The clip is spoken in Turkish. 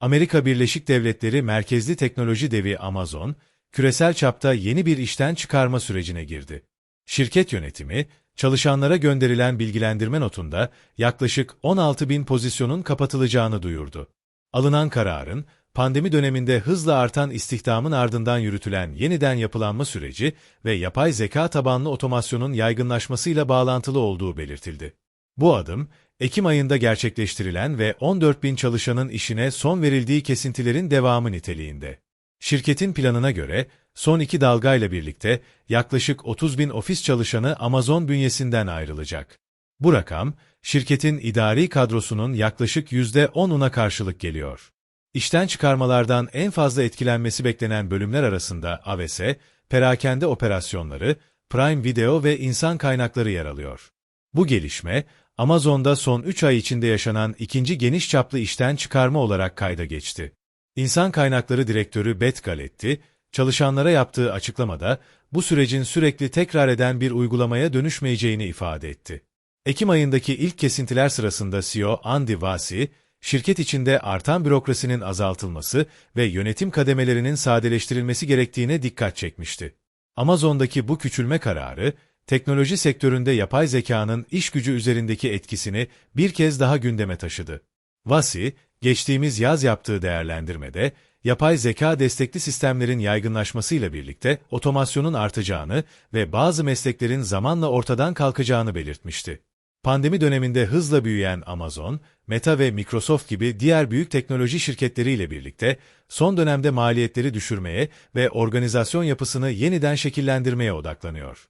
Amerika Birleşik Devletleri merkezli teknoloji devi Amazon, küresel çapta yeni bir işten çıkarma sürecine girdi. Şirket yönetimi, çalışanlara gönderilen bilgilendirme notunda yaklaşık 16 bin pozisyonun kapatılacağını duyurdu. Alınan kararın, pandemi döneminde hızla artan istihdamın ardından yürütülen yeniden yapılanma süreci ve yapay zeka tabanlı otomasyonun yaygınlaşmasıyla bağlantılı olduğu belirtildi. Bu adım, Ekim ayında gerçekleştirilen ve 14 bin çalışanın işine son verildiği kesintilerin devamı niteliğinde. Şirketin planına göre, son iki dalgayla birlikte yaklaşık 30 bin ofis çalışanı Amazon bünyesinden ayrılacak. Bu rakam, şirketin idari kadrosunun yaklaşık %10'una karşılık geliyor. İşten çıkarmalardan en fazla etkilenmesi beklenen bölümler arasında AVS, perakende operasyonları, Prime Video ve insan kaynakları yer alıyor. Bu gelişme, Amazon'da son 3 ay içinde yaşanan ikinci geniş çaplı işten çıkarma olarak kayda geçti. İnsan kaynakları direktörü Beth Galetti, çalışanlara yaptığı açıklamada bu sürecin sürekli tekrar eden bir uygulamaya dönüşmeyeceğini ifade etti. Ekim ayındaki ilk kesintiler sırasında CEO Andy Vasi, şirket içinde artan bürokrasinin azaltılması ve yönetim kademelerinin sadeleştirilmesi gerektiğine dikkat çekmişti. Amazon'daki bu küçülme kararı, teknoloji sektöründe yapay zekanın iş gücü üzerindeki etkisini bir kez daha gündeme taşıdı. Vasi, geçtiğimiz yaz yaptığı değerlendirmede, yapay zeka destekli sistemlerin yaygınlaşmasıyla birlikte otomasyonun artacağını ve bazı mesleklerin zamanla ortadan kalkacağını belirtmişti. Pandemi döneminde hızla büyüyen Amazon, Meta ve Microsoft gibi diğer büyük teknoloji şirketleriyle birlikte son dönemde maliyetleri düşürmeye ve organizasyon yapısını yeniden şekillendirmeye odaklanıyor.